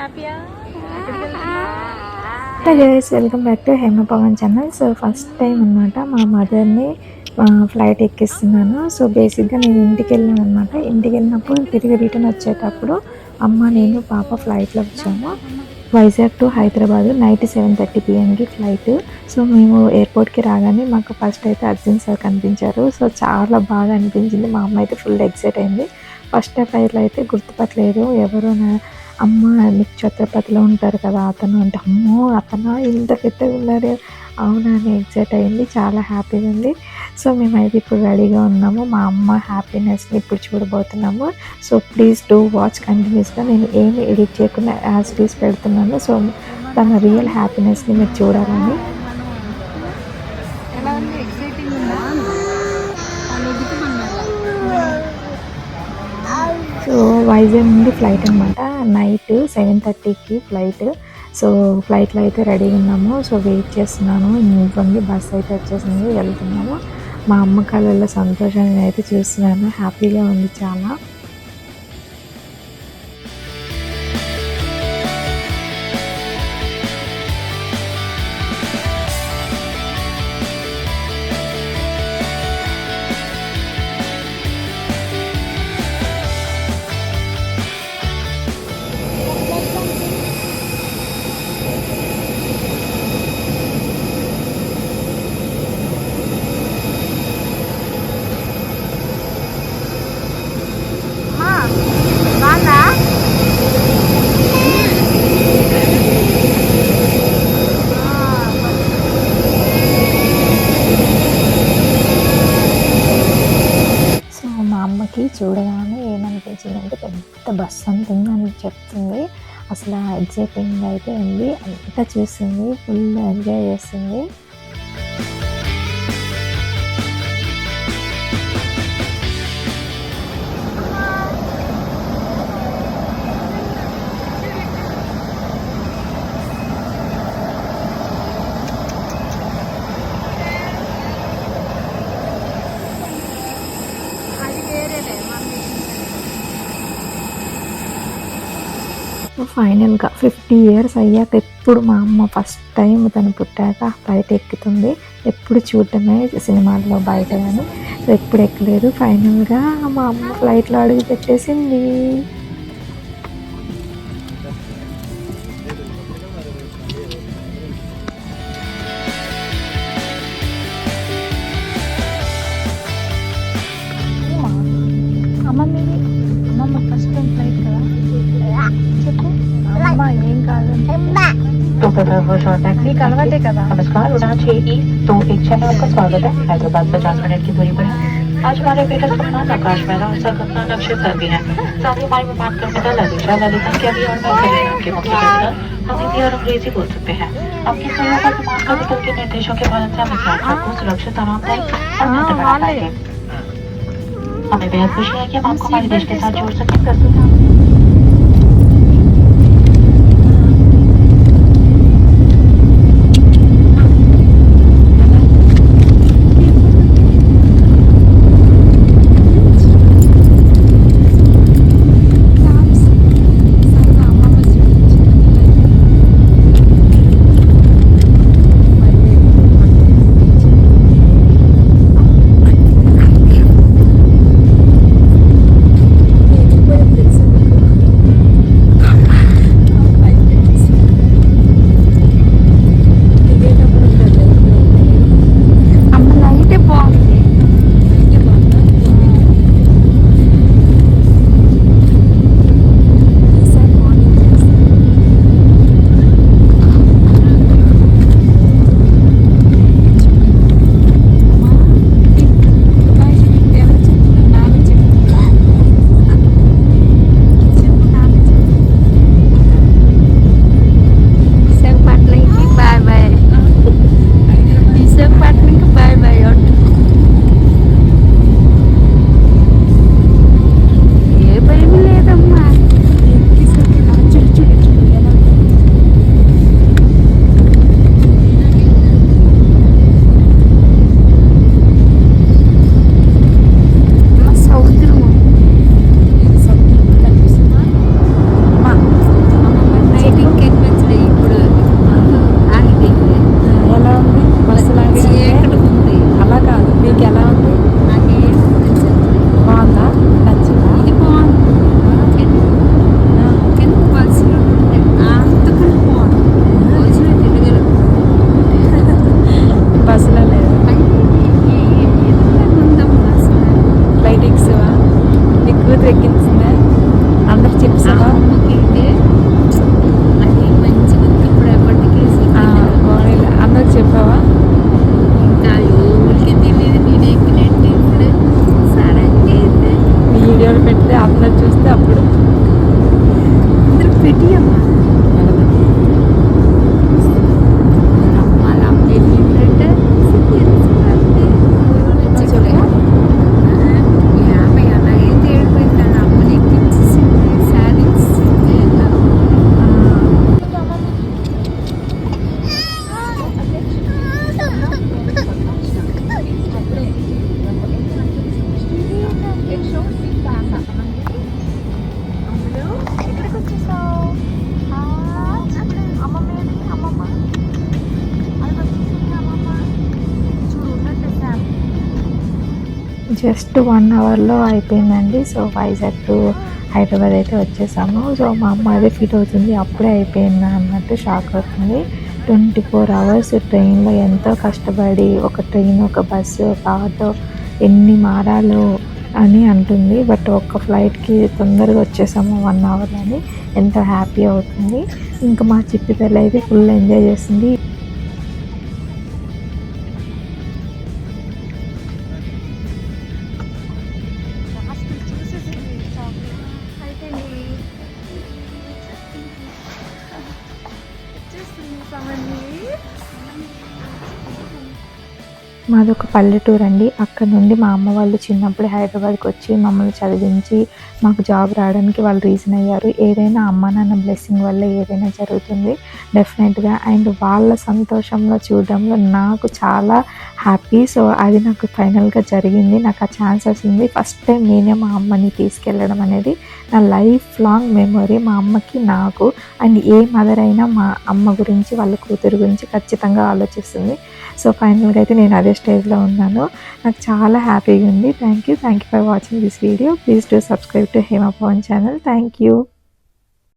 హ్యాపీయా hello guys welcome back to Hema Pavan channel so first time అనమాట మా మదర్ని ఫ్లైట్ ఎక్కిస్తున్నాను. సో బేసిక్గా నేను ఇంటికి వెళ్ళాను అనమాట ఇంటికి వెళ్ళినప్పుడు తిరిగి రిటర్న్ వచ్చేటప్పుడు అమ్మ నేను పాప ఫ్లైట్లో వచ్చాము. Vizag to Hyderabad night seven thirty పిఎంకి flight so మేము ఎయిర్పోర్ట్కి రాగానే మాకు ఫస్ట్ అయితే అర్జున్ సార్ కనిపించారు. సో చాలా బాగా అనిపించింది. మా అమ్మ అయితే ఫుల్ ఎక్సైట్ అయింది. ఫస్ట్ ఫ్లైట్లో అయితే గుర్తుపట్టలేదు. ఎవరు నా అమ్మ నీకు ఛత్రపతిలో ఉంటారు కదా అతను అంటే అమ్మో అతను? ఇంత పెద్దగా ఉన్నారు అవునా అని ఎగ్జైట్ అయింది చాలా హ్యాపీగా ఉంది. సో మేమైతే ఇప్పుడు రెడీగా ఉన్నాము. మా అమ్మ హ్యాపీనెస్ని ఇప్పుడు చూడబోతున్నాము. సో ప్లీజ్ డూ వాచ్ కంటిన్యూస్గా. నేను ఏమి ఎడిట్ చేయకుండా యాజ్ టీస్ పెడుతున్నాను. సో తన రియల్ హ్యాపీనెస్ని మీరు చూడాలని. వైజాగ్ నుండి ఫ్లైట్ అనమాట నైట్ సెవెన్ థర్టీకి ఫ్లైట్. సో ఫ్లైట్లో అయితే రెడీగా ఉన్నాము. సో వెయిట్ చేస్తున్నాను. ఇంకొంది బస్ అయితే వచ్చేసింది. వెళ్తున్నాము. మా అమ్మ కళ్ళల్లో సంతోషాన్ని అయితే చూస్తున్నాను. హ్యాపీగా ఉంది చాలా. చూడగానే ఏమనిపించిందంటే పెద్ద బస్ అంత ఉందని చెప్తుంది. అసలు ఎగ్జైటింగ్ అయితే ఉంది. అంతా చూసింది. ఫుల్ ఎంజాయ్ చేస్తుంది ఫైనల్గా ఫిఫ్టీ ఇయర్స్ అయ్యాక ఎప్పుడు మా అమ్మ ఫస్ట్ టైం తను పుట్టాక బయట ఎక్కుతుంది. ఎప్పుడు చూడటమే సినిమాల్లో బయట కానీ ఎప్పుడు ఎక్కలేదు. ఫైనల్గా మా అమ్మ ఫ్లైట్లో అడుగు పెట్టేసింది. అమ్మ ఇది అమ్మమ్మ ఫస్ట్ టైం ఫ్లైట్ కదా చెప్పు అమ్మ ఏం కాదు तो वो शॉर्ट टैक्सी నీకు అలవాటే కదా नमस्कार उड़ान छः ई तो एक चैनल आपका स्वागत है हैदराबाद पचास मिनट की दूरी पर है आज हमारे बेहद कप्तान आकाश मेहरा और सर कप्तान अक्षय सर भी हैं साथ ही हमारी विमान कर्मिता ललिता ललिता के अभी और मैं सलीना के मुख्य कप्तान हम हिंदी और अंग्रेजी बोल सकते हैं आपकी सहयोग और विमान कर्मिता के निर्देशों के पालन से हम इस यात्रा को सुरक्षित आरामदायक और बेहतर बना Mamy wyjazd wysiłkiem, mam kopali wieszkę, sadził, że nie చూస్తే అప్పుడు. ఇద్దరు పెట్టి అమ్మా. జస్ట్ వన్ అవర్లో అయిపోయిందండి. సో వైజాగ్ టు హైదరాబాద్ అయితే వచ్చేసాము. సో మా అమ్మ అదే ఫీల్ అవుతుంది. అప్పుడే అయిపోయింది అన్నట్టు షాక్ అవుతుంది. ట్వంటీ ఫోర్ అవర్స్ ట్రైన్లో ఎంతో కష్టపడి ఒక ట్రైన్ ఒక బస్సు ఒక ఆటో ఎన్ని మారాలు అని అంటుంది. బట్ ఒక్క ఫ్లైట్కి తొందరగా వచ్చేసాము వన్ అవర్ అని. ఎంతో హ్యాపీ అవుతుంది. ఇంకా మా చిట్టి తల్లి అయితే ఫుల్ ఎంజాయ్ చేసింది చేస్తుంది మాది ఒక పల్లెటూరు అండి అక్కడ నుండి మా అమ్మ వాళ్ళు చిన్నప్పుడు హైదరాబాద్కి వచ్చి మమ్మల్ని చదివించి మాకు జాబ్ రావడానికి వాళ్ళు రీజన్ అయ్యారు. ఏదైనా అమ్మ నాన్న బ్లెస్సింగ్ వల్ల ఏదైనా జరుగుతుంది డెఫినెట్గా. అండ్ వాళ్ళ సంతోషంలో చూడడంలో నాకు చాలా హ్యాపీ. సో అది నాకు ఫైనల్గా జరిగింది. నాకు ఆ ఛాన్స్ వచ్చింది. ఫస్ట్ టైం నేనే మా అమ్మని తీసుకెళ్ళడం అనేది నా లైఫ్ లాంగ్ మెమొరీ. మా అమ్మకి నాకు అండ్ ఏ మదర్ అయినా మా అమ్మ గురించి వాళ్ళ కూతురు గురించి ఖచ్చితంగా ఆలోచిస్తుంది. సో ఫైనల్గా అయితే నేను అదే స్టేజ్లో ఉన్నాను. నాకు చాలా హ్యాపీగా ఉంది. Thank you thank you for watching this video please do subscribe to Hema Pavan channel thank you